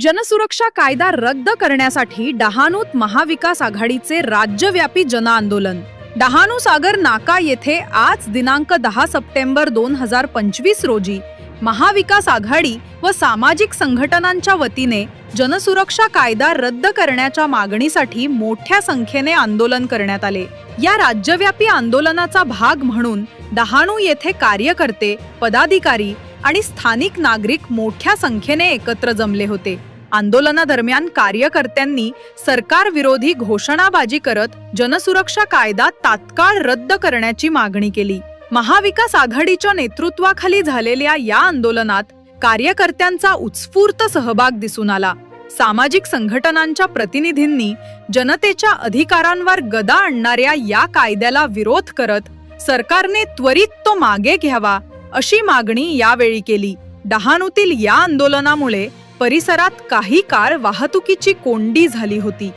जनसुरक्षा कायदा रद्द करण्यासाठी डहाणूत महाविकास आघाडीचे राज्यव्यापी जनआंदोलन. डहाणू सागर नाका येथे आज दिनांक दहा सप्टेंबर दोन हजार पंचवीस रोजी महाविकास आघाडी व सामाजिक संघटनांच्या वतीने जनसुरक्षा कायदा रद्द करण्याच्या मागणीसाठी मोठ्या संख्येने आंदोलन करण्यात आले. या राज्यव्यापी आंदोलनाचा भाग म्हणून डहाणू येथे कार्यकर्ते पदाधिकारी आणि स्थानिक नागरिक मोठ्या संख्येने एकत्र जमले होते. आंदोलनादरम्यान कार्यकर्त्यांनी सरकारविरोधी घोषणाबाजी करत जनसुरक्षा कायदा तात्काळ रद्द करण्याची मागणी केली. महाविकास आघाडीच्या नेतृत्वाखाली झालेल्या या आंदोलनात कार्यकर्त्यांचा उत्स्फूर्त सहभाग दिसून आला. सामाजिक संघटनांच्या प्रतिनिधींनी जनतेच्या अधिकारांवर गदा आणणाऱ्या या कायद्याला विरोध करत सरकारने त्वरित तो मागे घ्यावा अशी मागणी यावेळी केली. डहाणूतील या आंदोलनामुळे परिसरात काही काळ वाहतुकीची कोंडी झाली होती.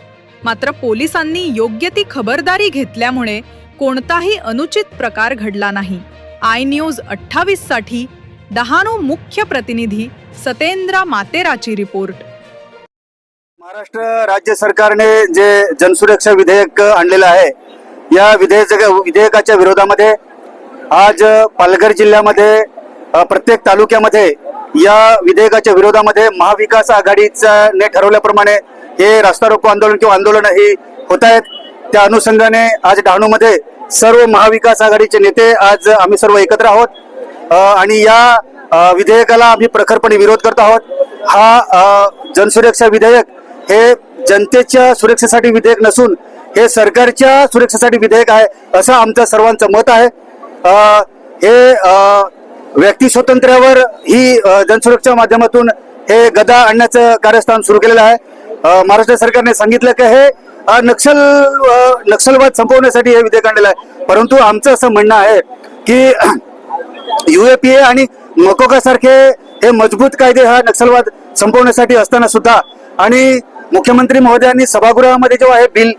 मात्र पोलिसांनी योग्य ती खबरदारी घेतल्यामुळे कोणताही अनुचित प्रकार घडला नाही. आय न्यूज अठ्ठावीससाठी डहाणू मुख्य प्रतिनिधी सतेंद्र मातेराची रिपोर्ट. महाराष्ट्र राज्य सरकारने जे जनसुरक्षा विधेयक आणलेलं आहे या विधेयक विधेयकाच्या विरोधामध्ये आज पालघर जिल्ह्यामध्ये प्रत्येक तालुक्यामध्ये या विधेयकाच्या विरोधामध्ये महाविकास आघाडीचा ने ठरवल्याप्रमाणे हे रास्ता रोको आंदोलन किंवा आंदोलन ही होत आहेत. त्या अनुषंगाने आज डहाणूमध्ये सर्व महाविकास आघाडीचे नेते आज आम्ही सर्व एकत्र आहोत. आणि या विधेयकाला आम्ही प्रखरपणे विरोध करत आहोत. हा जनसुरक्षा विधेयक हे जनतेच्या सुरक्षेसाठी विधेयक नसून हे सरकारच्या सुरक्षेसाठी विधेयक आहे असं आमचं सर्वांचं मत आहे. हे व्यक्ती स्वातंत्र्यावर ही जनसुरक्षा माध्यमातून हे गदा आणण्याचं कार्यस्थान सुरू केलेलं आहे. महाराष्ट्र सरकारने सांगितलं की हे नक्षल नक्षलवाद संपवण्यासाठी हे विधेयक आणलेलं आहे. परंतु आमचं असं म्हणणं आहे की युएपीए आणि मकोका सारखे हे मजबूत कायदे हा नक्षलवाद संपवण्यासाठी असताना सुद्धा आणि मुख्यमंत्री महोदयांनी सभागृहामध्ये जेव्हा हे बिल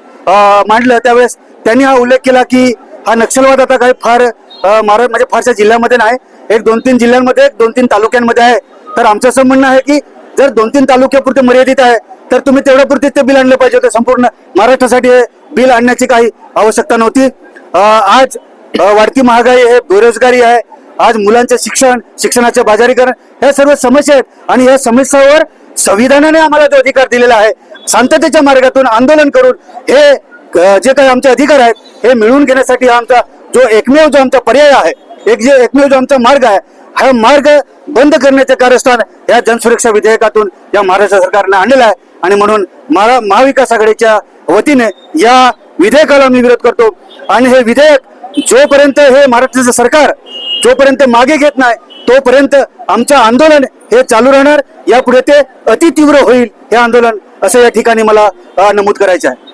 मांडलं त्यावेळेस त्यांनी हा उल्लेख केला की हा नक्षलवाद आता काही फार महाराज म्हणजे फारशा जिल्ह्यामध्ये नाही. एक दोन तीन जिल्ह्यांमध्ये दोन तीन तालुक्यांमध्ये आहे. तर आमचं असं म्हणणं आहे की जर दोन तीन तालुक्यापुरते मर्यादित आहे तर तुम्ही तेवढ्यापुरते ते बिल आणलं पाहिजे होतं. संपूर्ण महाराष्ट्रासाठी हे बिल आणण्याची काही आवश्यकता नव्हती. आज वाढती महागाई आहे बेरोजगारी आहे आज मुलांचं शिक्षण शिक्षणाचे बाजारीकरण ह्या सर्व समस्या आहेत. आणि या समस्यावर संविधानाने आम्हाला जो अधिकार दिलेला आहे शांततेच्या मार्गातून आंदोलन करून हे जे काही आमचे अधिकार आहेत हे मिळवून घेण्यासाठी हा आमचा जो एकमेव जो आमचा पर्याय आहे एक जे एकमेव जो आमचा मार्ग आहे हा मार्ग बंद करण्याचे कार्यस्थान या जनसुरक्षा विधेयकातून या महाराष्ट्र सरकारने आणलेला आहे. आणि म्हणून महा महाविकास आघाडीच्या वतीने या विधेयकाला मी विरोध करतो. आणि हे विधेयक जोपर्यंत हे महाराष्ट्राचं सरकार जोपर्यंत मागे घेत नाही तोपर्यंत आमचं आंदोलन हे चालू राहणार. यापुढे ते अतितीव्र होईल हे आंदोलन असं या ठिकाणी मला नमूद करायचं आहे.